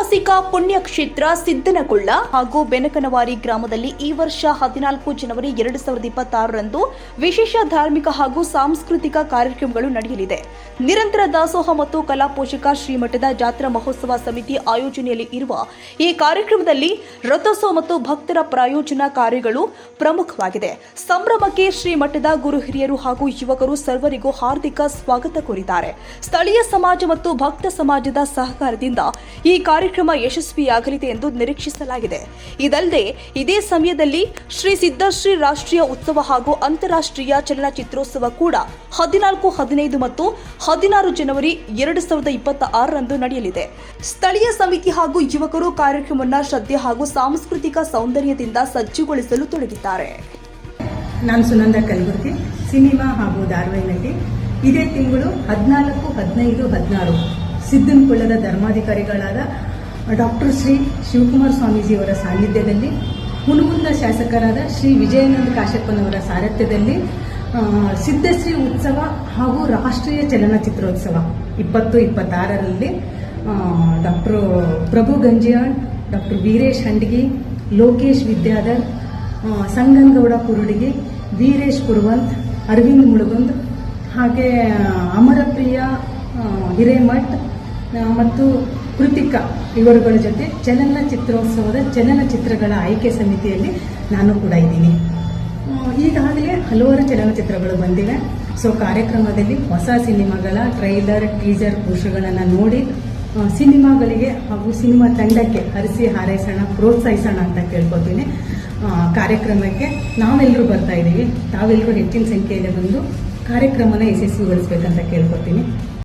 ಐತಿಹಾಸಿಕ ಪುಣ್ಯಕ್ಷೇತ್ರ ಸಿದ್ದನಗೊಳ್ಳ ಹಾಗೂ ಬೆನಕನವಾರಿ ಗ್ರಾಮದಲ್ಲಿ ಈ ವರ್ಷ ಹದಿನಾಲ್ಕು ಜನವರಿ ಎರಡು ಸಾವಿರದ ಇಪ್ಪತ್ತಾರರಂದು ವಿಶೇಷ ಧಾರ್ಮಿಕ ಹಾಗೂ ಸಾಂಸ್ಕೃತಿಕ ಕಾರ್ಯಕ್ರಮಗಳು ನಡೆಯಲಿದೆ. ನಿರಂತರ ದಾಸೋಹ ಮತ್ತು ಕಲಾಪೋಷಕ ಶ್ರೀಮಠದ ಜಾತ್ರಾ ಮಹೋತ್ಸವ ಸಮಿತಿ ಆಯೋಜನೆಯಲ್ಲಿ ಇರುವ ಈ ಕಾರ್ಯಕ್ರಮದಲ್ಲಿ ರಥೋತ್ಸವ ಮತ್ತು ಭಕ್ತರ ಪ್ರಾಯೋಜನಾ ಕಾರ್ಯಗಳು ಪ್ರಮುಖವಾಗಿದೆ. ಸಂಭ್ರಮಕ್ಕೆ ಶ್ರೀಮಠದ ಗುರು ಹಿರಿಯರು ಹಾಗೂ ಯುವಕರು ಸರ್ವರಿಗೂ ಹಾರ್ದಿಕ ಸ್ವಾಗತ ಕೋರಿದ್ದಾರೆ. ಸ್ಥಳೀಯ ಸಮಾಜ ಮತ್ತು ಭಕ್ತ ಸಮಾಜದ ಸಹಕಾರದಿಂದ ಈ ಕಾರ್ಯಕ್ರಮ ಯಶಸ್ವಿಯಾಗಲಿದೆ ಎಂದು ನಿರೀಕ್ಷಿಸಲಾಗಿದೆ. ಇದಲ್ಲದೆ, ಇದೇ ಸಮಯದಲ್ಲಿ ಶ್ರೀ ಸಿದ್ದಶ್ರೀ ರಾಷ್ಟ್ರೀಯ ಉತ್ಸವ ಹಾಗೂ ಅಂತಾರಾಷ್ಟ್ರೀಯ ಚಲನಚಿತ್ರೋತ್ಸವ ಕೂಡ ಹದಿನಾಲ್ಕು, ಹದಿನೈದು ಮತ್ತು ಹದಿನಾರು ಜನವರಿ ಎರಡು ಸಾವಿರದ ಇಪ್ಪತ್ತ ಆರರಂದು ನಡೆಯಲಿದೆ. ಸ್ಥಳೀಯ ಸಮಿತಿ ಹಾಗೂ ಯುವಕರು ಕಾರ್ಯಕ್ರಮವನ್ನು ಶ್ರದ್ಧೆ ಹಾಗೂ ಸಾಂಸ್ಕೃತಿಕ ಸೌಂದರ್ಯದಿಂದ ಸಜ್ಜುಗೊಳಿಸಲು ತೊಡಗಿದ್ದಾರೆ. ನಾನು ಸುನಂದ ಕಲಬುರ್ಗಿ, ಸಿನಿಮಾ ಹಾಗೂ ಧಾರಾವಾಹಿ ನಟಿ ಇದೇ ತಿಂಗಳು ಹದಿನಾಲ್ಕು, ಹದಿನೈದು, ಹದಿನಾರು. ಸಿದ್ದನಕೊಳ್ಳದ ಧರ್ಮಾಧಿಕಾರಿಗಳಾದ ಡಾಕ್ಟರ್ ಶ್ರೀ ಶಿವಕುಮಾರ್ ಸ್ವಾಮೀಜಿಯವರ ಸಾನ್ನಿಧ್ಯದಲ್ಲಿ ಹುಣಗುಂದ ಶಾಸಕರಾದ ಶ್ರೀ ವಿಜಯಾನಂದ ಕಾಶಪ್ಪನವರ ಸಾರಥ್ಯದಲ್ಲಿ ಸಿದ್ದಶ್ರೀ ಸಿದ್ಧಶ್ರೀ ಉತ್ಸವ ಹಾಗೂ ರಾಷ್ಟ್ರೀಯ ಚಲನಚಿತ್ರೋತ್ಸವ ಇಪ್ಪತ್ತು ಇಪ್ಪತ್ತಾರರಲ್ಲಿ ಡಾಕ್ಟರ್ ಪ್ರಭು ಗಂಜಿಯಾಳ್, ಡಾಕ್ಟರ್ ವೀರೇಶ್ ಹಂಡಗಿ, ಲೋಕೇಶ್ ವಿದ್ಯಾಧರ್ ಸಂಗನ್ಗೌಡ ಕುರುಡಿಗೆ, ವೀರೇಶ್ ಕುರುವಂತ್, ಅರವಿಂದ್ ಮುಳುಗುಂದ್, ಹಾಗೆ, ಅಮರಪ್ರಿಯ ಹಿರೇಮಠ್ ಮತ್ತು ಕೃತಿಕ ಇವರುಗಳ ಜೊತೆ ಚಲನಚಿತ್ರೋತ್ಸವದ ಚಲನಚಿತ್ರಗಳ ಆಯ್ಕೆ ಸಮಿತಿಯಲ್ಲಿ ನಾನು ಕೂಡ ಇದ್ದೀನಿ. ಈಗಾಗಲೇ ಹಲವಾರು ಚಲನಚಿತ್ರಗಳು ಬಂದಿವೆ. ಸೊ ಕಾರ್ಯಕ್ರಮದಲ್ಲಿ ಹೊಸ ಸಿನಿಮಾಗಳ ಟ್ರೈಲರ್ ಟೀಸರ್ ಕೋಶಗಳನ್ನು ನೋಡಿ ಸಿನಿಮಾಗಳಿಗೆ ಹಾಗೂ ಸಿನಿಮಾ ತಂಡಕ್ಕೆ ಹರಿಸಿ ಹಾರೈಸೋಣ, ಪ್ರೋತ್ಸಾಹಿಸೋಣ ಅಂತ ಕೇಳ್ಕೊತೀನಿ. ಕಾರ್ಯಕ್ರಮಕ್ಕೆ ನಾವೆಲ್ಲರೂ ಬರ್ತಾ ಇದ್ದೀವಿ. ತಾವೆಲ್ಲರೂ ಹೆಚ್ಚಿನ ಸಂಖ್ಯೆಯಲ್ಲಿ ಬಂದು ಕಾರ್ಯಕ್ರಮನ ಯಶಸ್ವಿಗೊಳಿಸ್ಬೇಕಂತ ಕೇಳ್ಕೊತೀನಿ.